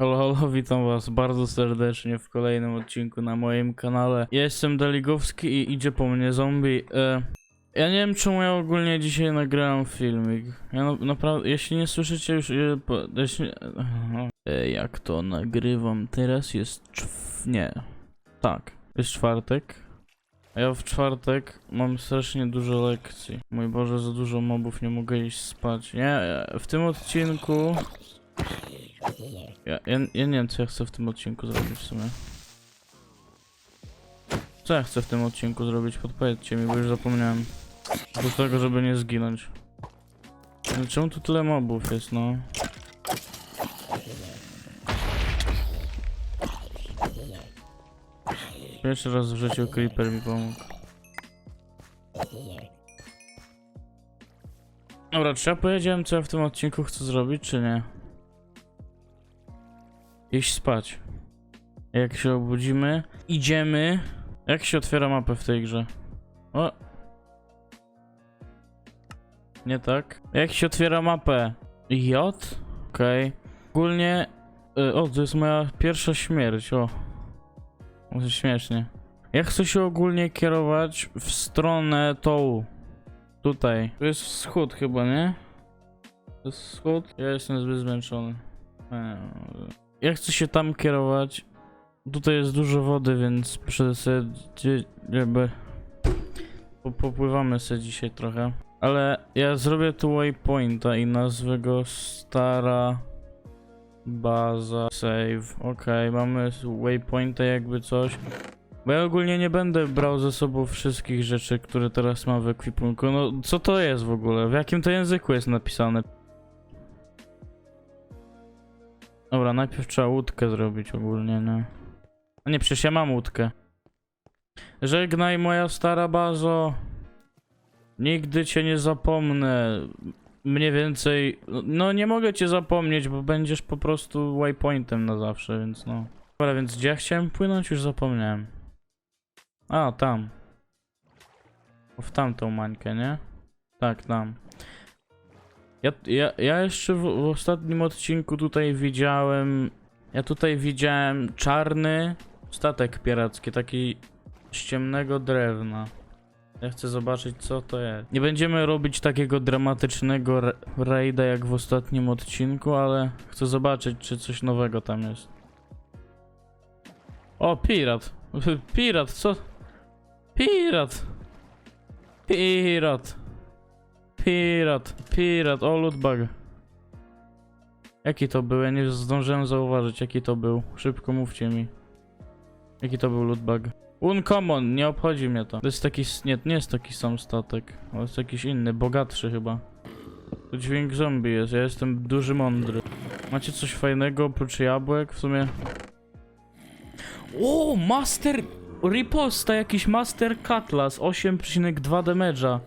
Halo, halo, witam was bardzo serdecznie w kolejnym odcinku na moim kanale. Ja jestem Daligowski i idzie po mnie zombie. E, ja nie wiem czemu ja ogólnie dzisiaj nagrałem filmik. Ja na, naprawdę, jeśli nie słyszycie już, e, po, jeśli, e, jak to nagrywam teraz jest czw... nie. Tak, jest czwartek. A ja w czwartek mam strasznie dużo lekcji. Mój Boże, za dużo mobów, nie mogę iść spać. Nie, e, w tym odcinku... Ja, ja, ja nie wiem, co ja chcę w tym odcinku zrobić w sumie. Co ja chcę w tym odcinku zrobić? Podpowiedzcie mi, bo już zapomniałem. Oprócz tego, żeby nie zginąć. No, czemu tu tyle mobów jest, no? Pierwszy raz w życiu Creeper mi pomógł. Dobra, czy ja powiedziałem, co ja w tym odcinku chcę zrobić, czy nie? Iść spać. Jak się obudzimy, idziemy. Jak się otwiera mapę w tej grze? O! Nie tak. Jak się otwiera mapę? J? Okej. Ogólnie... y, O, to jest moja pierwsza śmierć, o. Może śmiesznie. Ja chcę się ogólnie kierować w stronę tą. Tutaj. To jest wschód chyba, nie? To jest wschód? Ja jestem zbyt zmęczony. Eee, ja chcę się tam kierować. Tutaj jest dużo wody, więc gdzie- jakby po- popływamy sobie dzisiaj trochę. Ale ja zrobię tu waypointa i nazwę go stara baza save. Okej, mamy waypointa jakby coś. Bo ja ogólnie nie będę brał ze sobą wszystkich rzeczy, które teraz mam w ekwipunku. No co to jest w ogóle? W jakim to języku jest napisane? Dobra, najpierw trzeba łódkę zrobić ogólnie, nie? A nie, przecież ja mam łódkę. Żegnaj moja stara bazo. Nigdy cię nie zapomnę. Mniej więcej... No nie mogę cię zapomnieć, bo będziesz po prostu waypointem na zawsze, więc no. Dobra, więc gdzie ja chciałem płynąć? Już zapomniałem. A, tam. W tamtą mańkę, nie? Tak, tam. Ja, ja, ja jeszcze w, w ostatnim odcinku tutaj widziałem. Ja tutaj widziałem czarny statek piracki, taki z ciemnego drewna. Ja chcę zobaczyć, co to jest. Nie będziemy robić takiego dramatycznego ra- raida jak w ostatnim odcinku, ale chcę zobaczyć, czy coś nowego tam jest. O, pirat! Pirat, co? Pirat! Pirat! Pirat, pirat, o lootbag. Jaki to był? Ja nie zdążyłem zauważyć, jaki to był. Szybko mówcie mi. Jaki to był lootbag? Uncommon, nie obchodzi mnie to. To jest taki, nie, nie jest taki sam statek. To jest jakiś inny, bogatszy chyba. To dźwięk zombie jest, ja jestem duży mądry. Macie coś fajnego oprócz jabłek? W sumie... O, Master... Riposta, jakiś Master Cutlass, 8,2 damage'a.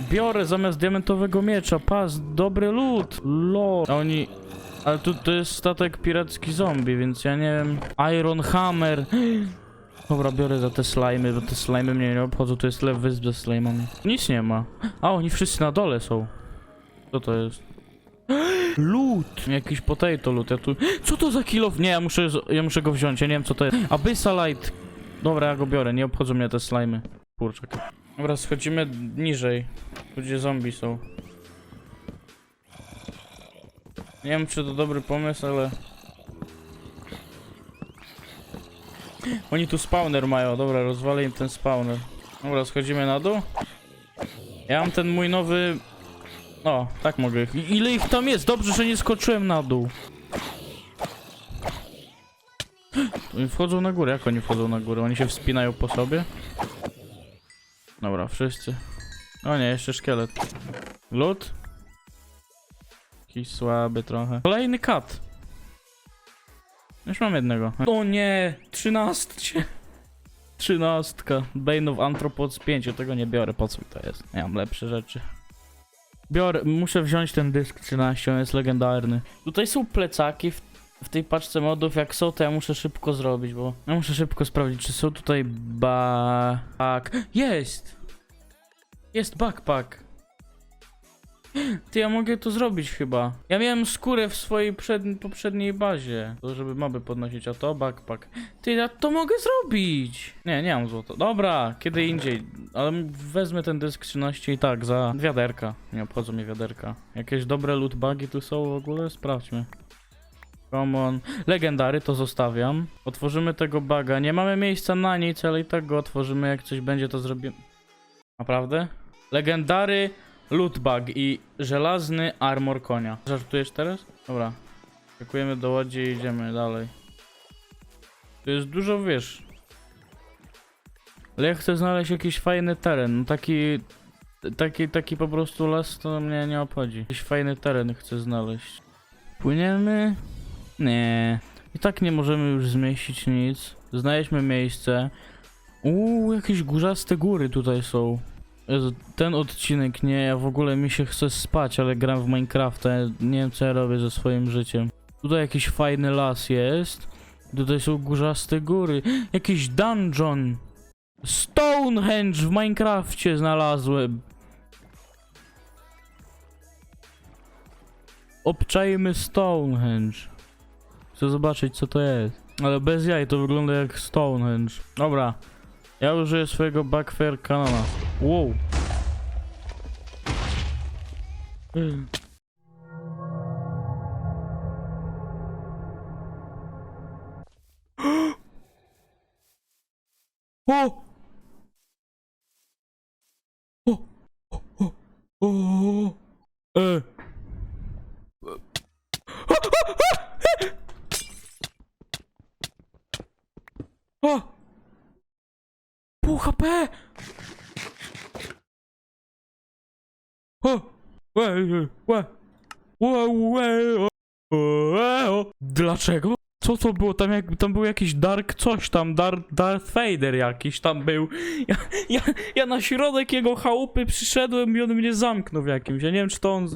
Biorę zamiast diamentowego miecza, pas, dobry loot, lol. A oni... Ale tu to jest statek piracki zombie, więc ja nie wiem... Iron Hammer. Dobra, biorę za te slimy, bo te slimy mnie nie obchodzą, to jest lew wysp ze slimami. Nic nie ma. A, oni wszyscy na dole są. Co to jest? Loot! Jakiś potato loot, ja tu... Co to za kilo? Nie, ja muszę, ja muszę go wziąć, ja nie wiem co to jest. Abyssalite! Dobra, ja go biorę, nie obchodzą mnie te slimy. Kurczak. Dobra, schodzimy niżej. Tu gdzie zombie są. Nie wiem czy to dobry pomysł, ale... Oni tu spawner mają, dobra, rozwalę im ten spawner. Dobra, schodzimy na dół. Ja mam ten mój nowy... O, tak mogę. I- Ile ich tam jest? Dobrze, że nie skoczyłem na dół. Wchodzą na górę. Jak oni wchodzą na górę? Oni się wspinają po sobie? Dobra, wszyscy. O nie, jeszcze szkielet. Lód? Jakiś słaby trochę. Kolejny kat. Już mam jednego. O nie, trzynastcie. Trzynastka. Bane of Anthropods 5. Ja tego nie biorę, po co mi to jest? Ja mam lepsze rzeczy. Biorę, muszę wziąć ten dysk 13, on jest legendarny. Tutaj są plecaki w, w tej paczce modów, jak są to ja muszę szybko zrobić, bo... Ja muszę szybko sprawdzić, czy są tutaj ba... Jest! Jest backpack. Ty, ja mogę to zrobić chyba. Ja miałem skórę w swojej przed, poprzedniej bazie. To żeby moby podnosić, a to backpack. Ty, ja to mogę zrobić. Nie, nie mam złota. Dobra, kiedy indziej. Ale wezmę ten dysk 13 i tak, za wiaderka. Nie obchodzą mnie wiaderka. Jakieś dobre loot bugi tu są w ogóle? Sprawdźmy. Legendary to zostawiam. Otworzymy tego baga. Nie mamy miejsca na nic, ale i tak go otworzymy. Jak coś będzie, to zrobimy. Naprawdę? Legendary, loot bug i żelazny armor konia. Żartujesz teraz? Dobra. Dziękujemy do łodzi i idziemy dalej. Tu jest dużo, wiesz. Ale ja chcę znaleźć jakiś fajny teren. No taki... Taki, taki po prostu las to mnie nie obchodzi. Jakiś fajny teren chcę znaleźć. Płyniemy? Nie. I tak nie możemy już zmieścić nic. Znajdźmy miejsce. Uuu, jakieś górzaste góry tutaj są. Ten odcinek nie, ja w ogóle mi się chce spać, ale gram w Minecrafta, nie wiem co ja robię ze swoim życiem. Tutaj jakiś fajny las jest. Tutaj są górzaste góry. Jakiś dungeon. Stonehenge w Minecrafcie znalazłem. Obczajmy Stonehenge. Chcę zobaczyć co to jest. Ale bez jaj to wygląda jak Stonehenge. Dobra. Ja użyję swojego Backfire Canona. Wow. O! O! O! E! O! Pół HP! O! Łe, łe, łe. Łe, łe, o, łe, o. Dlaczego? Co to było? Tam, jak, tam był jakiś Dark coś tam, Darth, Darth Vader jakiś tam był. Ja, ja, ja na środek jego chałupy przyszedłem i on mnie zamknął w jakimś. Ja nie wiem, czy to on...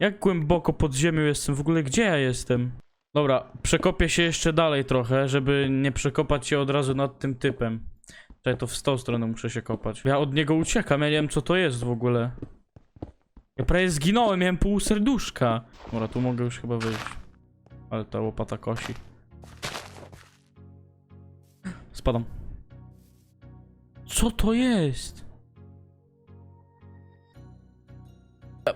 Jak głęboko pod ziemią jestem? W ogóle gdzie ja jestem? Dobra, przekopię się jeszcze dalej trochę, żeby nie przekopać się od razu nad tym typem. Czekaj, to w tą stronę muszę się kopać. Ja od niego uciekam, ja nie wiem co to jest w ogóle. Ja prawie zginąłem, miałem pół serduszka. Dobra, tu mogę już chyba wyjść. Ale ta łopata kosi. Spadam. Co to jest?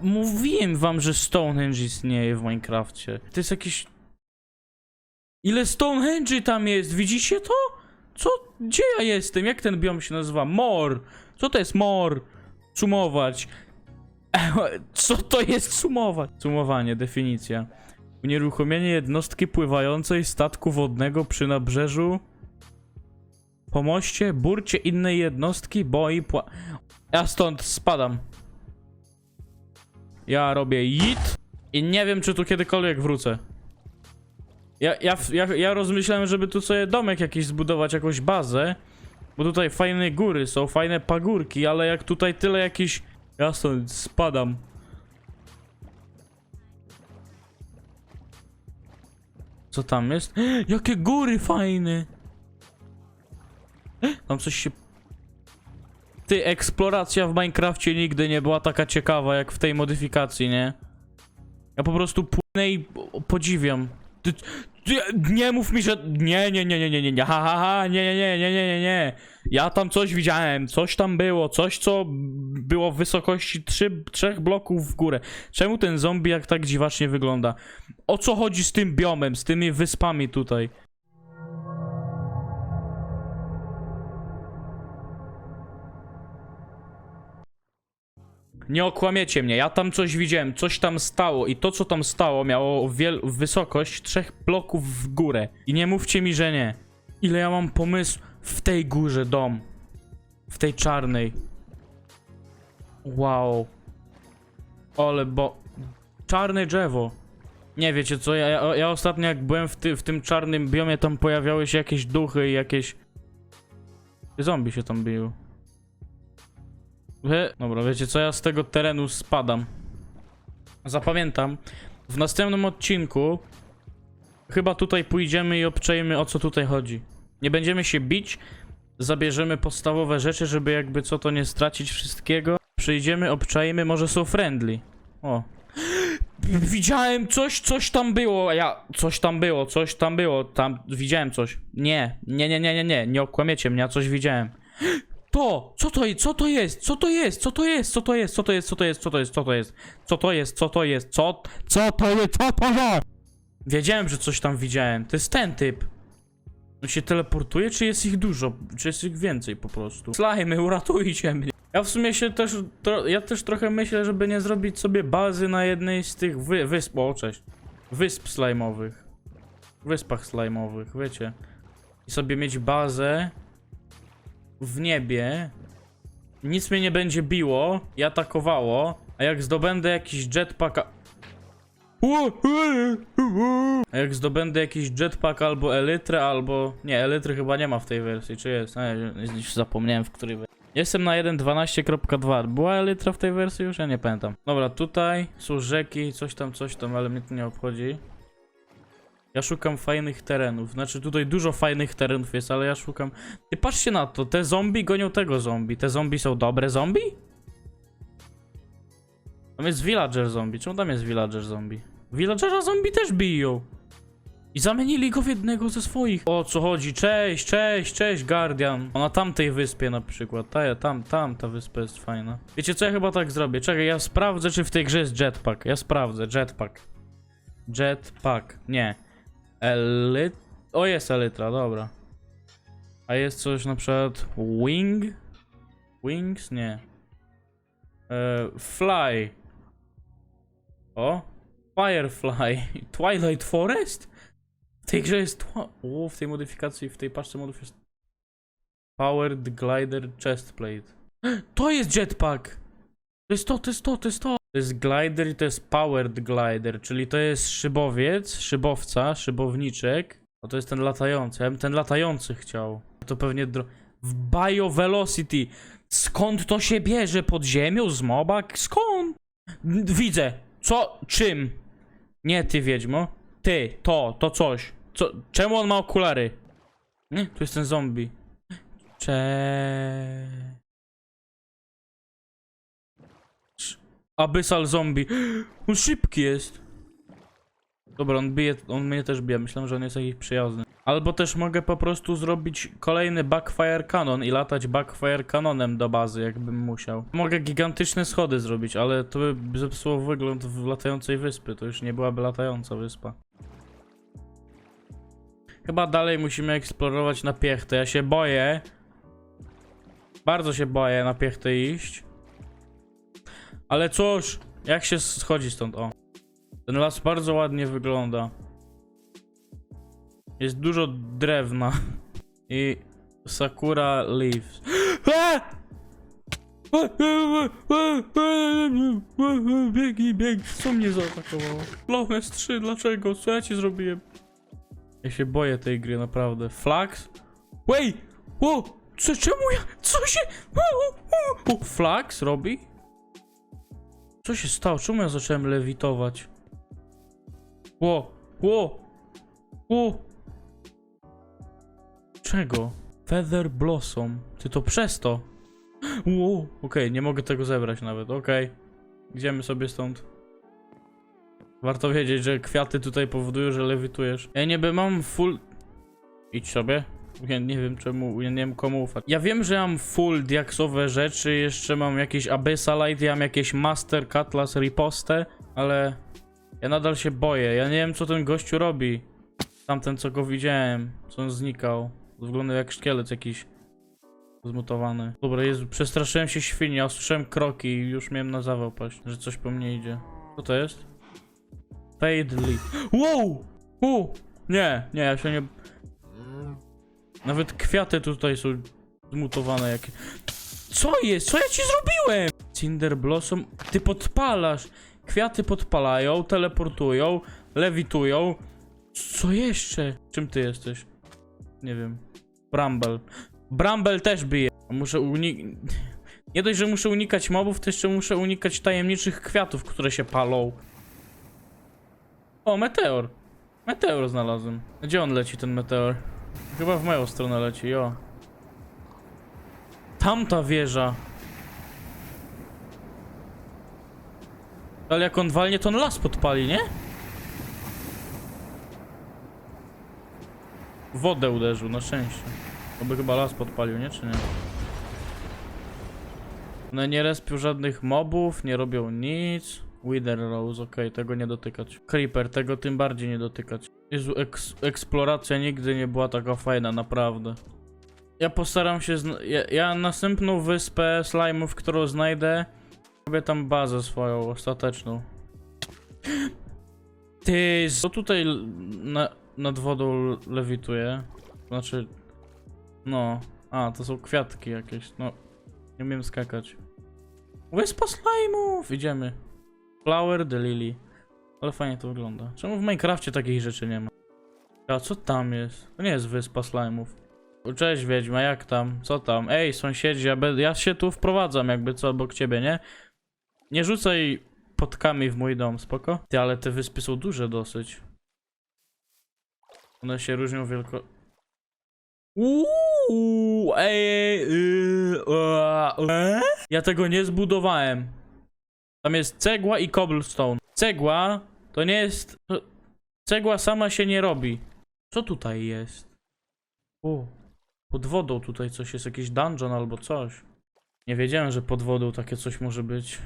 Mówiłem wam, że Stonehenge istnieje w Minecrafcie. To jest jakiś... Ile Stonehenge tam jest? Widzicie to? Co? Gdzie ja jestem? Jak ten biom się nazywa? Mor! Co to jest mor? Sumować. Co to jest sumować? Sumowanie, definicja. Unieruchomienie jednostki pływającej statku wodnego przy nabrzeżu. Po moście, burcie innej jednostki, boi pła... Ja stąd spadam. Ja robię jit i nie wiem, czy tu kiedykolwiek wrócę. Ja, ja, ja, ja rozmyślałem, żeby tu sobie domek jakiś zbudować, jakąś bazę. Bo tutaj fajne góry są, fajne pagórki, ale jak tutaj tyle jakiś... Ja stąd spadam. Co tam jest? Jakie góry fajne! Tam coś się... Ty, eksploracja w Minecrafcie nigdy nie była taka ciekawa jak w tej modyfikacji, nie? Ja po prostu płynę i po- podziwiam. Ty, ty, nie mów mi, że... Nie, nie, nie, nie, nie, nie, ha, ha, ha, nie, nie, nie, nie, nie, nie, nie. Ja tam coś widziałem, coś tam było, coś co było w wysokości trzy, trzech bloków w górę. Czemu ten zombie jak tak dziwacznie wygląda? O co chodzi z tym biomem, z tymi wyspami tutaj? Nie okłamiecie mnie, ja tam coś widziałem, coś tam stało i to co tam stało miało wiel- wysokość trzech bloków w górę. I nie mówcie mi, że nie. Ile ja mam pomysł w tej górze dom. W tej czarnej. Wow. Ale bo... Czarne drzewo. Nie wiecie co, ja, ja, ostatnio jak byłem w, ty, w tym czarnym biomie, tam pojawiały się jakieś duchy i jakieś... Zombie się tam bił. Wy... Dobra, wiecie co, ja z tego terenu spadam. Zapamiętam. W następnym odcinku chyba tutaj pójdziemy i obczajmy o co tutaj chodzi. Nie będziemy się bić, zabierzemy podstawowe rzeczy, żeby jakby co to nie stracić wszystkiego. Przyjdziemy, obczajmy, może są friendly. O. Widziałem coś, coś tam było. Ja, coś tam było, coś tam było. Tam widziałem coś. Nie, nie, nie, nie, nie, nie. Nie okłamiecie mnie, ja coś widziałem. To! Co to jest? Co to jest? Co to jest? Co to jest? Co to jest? Co to jest? Co to jest? Co to jest? Co to jest? Co to jest? Co to jest? Co? Co to jest? Co to jest? Wiedziałem, że coś tam widziałem. To jest ten typ. On się teleportuje, czy jest ich dużo? Czy jest ich więcej po prostu? Slajmy, uratujcie mnie. Ja w sumie się też, ja też trochę myślę, żeby nie zrobić sobie bazy na jednej z tych wy, wysp, o cześć, wysp slajmowych. Wyspach slajmowych, wiecie. I sobie mieć bazę w niebie. Nic mnie nie będzie biło i atakowało, a jak zdobędę jakiś jetpack... a- jak zdobędę jakiś jetpack albo elytrę, albo... Nie, elytry chyba nie ma w tej wersji, czy jest? Nie, już zapomniałem w której wersji. Jestem na 1.12.2. Była elytra w tej wersji już? Ja nie pamiętam. Dobra, tutaj są rzeki, coś tam, coś tam, ale mnie to nie obchodzi. Ja szukam fajnych terenów. Znaczy tutaj dużo fajnych terenów jest, ale ja szukam... Ty patrzcie na to, te zombie gonią tego zombie. Te zombie są dobre zombie? Tam jest villager zombie. Czemu tam jest villager zombie? Villagera zombie też biją. I zamienili go w jednego ze swoich. O co chodzi? Cześć, cześć, cześć, Guardian. O, na tamtej wyspie na przykład. Ta, tam, tam, ta wyspa jest fajna. Wiecie co, ja chyba tak zrobię. Czekaj, ja sprawdzę, czy w tej grze jest jetpack. Ja sprawdzę, jetpack. Jetpack, nie. Elyt... O, jest elytra, dobra. A jest coś na przykład wing? Wings? Nie. E, fly. O. Firefly. Twilight Forest? W tej grze jest. O, w tej modyfikacji, w tej paczce modów jest. Powered Glider Chestplate. To jest jetpack! To jest to, to jest to, to jest to. To jest glider i to jest powered glider, czyli to jest szybowiec, szybowca, szybowniczek. A to jest ten latający. Ja bym ten latający chciał. To pewnie dro... w Biovelocity. Skąd to się bierze? Pod ziemią? Z mobak? Skąd? Widzę. Co? Czym? Nie ty, Wiedźmo. Ty, to, to coś. Co? Czemu on ma okulary? Nie, tu jest ten zombie. Cze... Abyssal zombie. On szybki jest. Dobra, on bije, on mnie też bije. Myślałem, że on jest jakiś przyjazny. Albo też mogę po prostu zrobić kolejny backfire cannon i latać backfire canonem do bazy, jakbym musiał. Mogę gigantyczne schody zrobić, ale to by zepsuło wygląd w latającej wyspy. To już nie byłaby latająca wyspa. Chyba dalej musimy eksplorować na piechtę. Ja się boję. Bardzo się boję na piechtę iść. Ale cóż, jak się schodzi stąd? O. Ten las bardzo ładnie wygląda. Jest dużo drewna. I Sakura Leaves. Biegnij, biegnij. Co mnie zaatakowało? Lowes 3, dlaczego? Co ja ci zrobiłem? Ja się boję tej gry, naprawdę. Flax? Wait! Wo! Co, czemu ja? Co się? Wo. Flax robi? Co się stało? Czemu ja zacząłem lewitować? Ło! Ło! Ło! Czego? Feather Blossom. Ty to przez to. Ło! Okej, nie mogę tego zebrać nawet, okej. Idziemy sobie stąd. Warto wiedzieć, że kwiaty tutaj powodują, że lewitujesz. Ja niby mam full... Idź sobie. Ja nie wiem czemu, ja nie wiem komu ufać. Ja wiem, że mam full diaksowe rzeczy, jeszcze mam jakieś Abyssalite, ja mam jakieś Master Cutlass Riposte, ale... Ja nadal się boję, ja nie wiem co ten gościu robi. Tamten co go widziałem, co on znikał. Wygląda jak szkielet jakiś zmutowany. Dobra, Jezu, przestraszyłem się świni, ja usłyszałem kroki i już miałem na zawał paść, że coś po mnie idzie. Co to jest? Fade lead. Wow! U! Nie, nie, ja się nie... Nawet kwiaty tutaj są zmutowane jakie... Co jest? Co ja ci zrobiłem? Cinder Blossom... Ty podpalasz! Kwiaty podpalają, teleportują, lewitują. Co jeszcze? Czym ty jesteś? Nie wiem. Bramble. Bramble też bije. Muszę unikać... Nie dość, że muszę unikać mobów, to jeszcze muszę unikać tajemniczych kwiatów, które się palą. O, meteor. Meteor znalazłem. Gdzie on leci, ten meteor? Chyba w moją stronę leci, jo. Tamta wieża. Ale jak on walnie, to on las podpali, nie? Wodę uderzył, na szczęście. To by chyba las podpalił, nie? Czy nie? No nie respią żadnych mobów, nie robią nic. Wither Rose, okej, tego nie dotykać. Creeper, tego tym bardziej nie dotykać. Jezu, eks eksploracja nigdy nie była taka fajna, naprawdę. Ja postaram się, ja, ja następną wyspę slime'ów, którą znajdę, robię tam bazę swoją, ostateczną. Ty, co tutaj na, nad wodą lewituje? Znaczy, no, a, to są kwiatki jakieś, no, nie umiem skakać. Wyspa slime'ów, idziemy. Flower the Lily. Ale fajnie to wygląda. Czemu w Minecrafcie takich rzeczy nie ma? A co tam jest? To nie jest wyspa slime'ów. Cześć Wiedźma, jak tam? Co tam? Ej, sąsiedzi, ja, ja się tu wprowadzam jakby co obok ciebie, nie? Nie rzucaj potkami w mój dom, spoko? Ty, ale te wyspy są duże dosyć. One się różnią wielko... Uuu, ej, yy, e? Ja tego nie zbudowałem. Tam jest cegła i cobblestone. Cegła to nie jest... Cegła sama się nie robi. Co tutaj jest? O, pod wodą tutaj coś jest, jakiś dungeon albo coś. Nie wiedziałem, że pod wodą takie coś może być.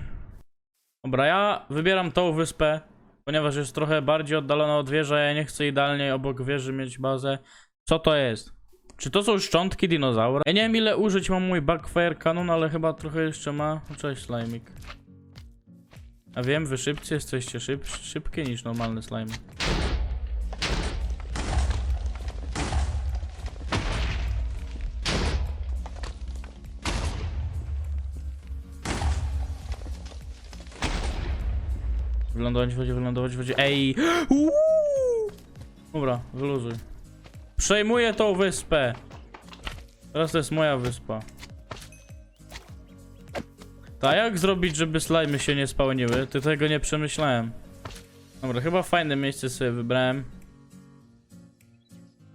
Dobra, ja wybieram tą wyspę, ponieważ jest trochę bardziej oddalona od wieży, a ja nie chcę idealnie obok wieży mieć bazę. Co to jest? Czy to są szczątki dinozaura? Ja nie wiem ile użyć mam mój backfire cannon, ale chyba trochę jeszcze ma. No, Cześć slimik. A wiem, wy szybcy jesteście szyb, szybkie niż normalny slime. Wylądować w wodzie, wylądować w wodzie. Ej! Uuu! Dobra, wyluzuj. Przejmuję tą wyspę. Teraz to jest moja wyspa. Ta jak zrobić, żeby slajmy się nie spełniły? Ty tego nie przemyślałem. Dobra, chyba fajne miejsce sobie wybrałem.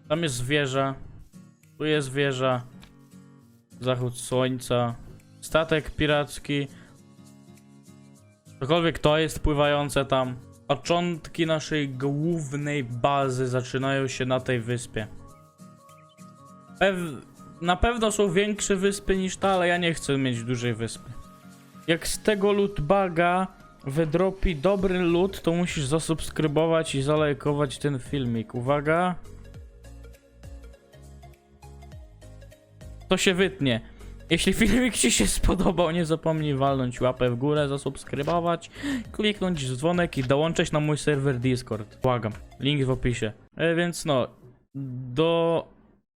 Tam jest wieża. Tu jest wieża. Zachód słońca. Statek piracki. Cokolwiek to jest pływające tam. Początki naszej głównej bazy zaczynają się na tej wyspie. Pew na pewno są większe wyspy niż ta, ale ja nie chcę mieć dużej wyspy. Jak z tego lootbaga wydropi dobry loot, to musisz zasubskrybować i zalajkować ten filmik. Uwaga. To się wytnie. Jeśli filmik Ci się spodobał, nie zapomnij walnąć łapę w górę, zasubskrybować, kliknąć dzwonek i dołączyć na mój serwer Discord. Błagam. Link w opisie. E, więc no, do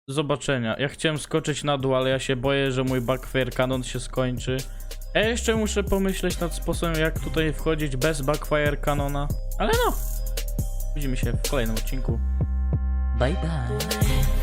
zobaczenia. Ja chciałem skoczyć na dół, ale ja się boję, że mój backfire cannon się skończy. Ja jeszcze muszę pomyśleć nad sposobem, jak tutaj wchodzić bez backfire canona. Ale no, widzimy się w kolejnym odcinku. Bye bye.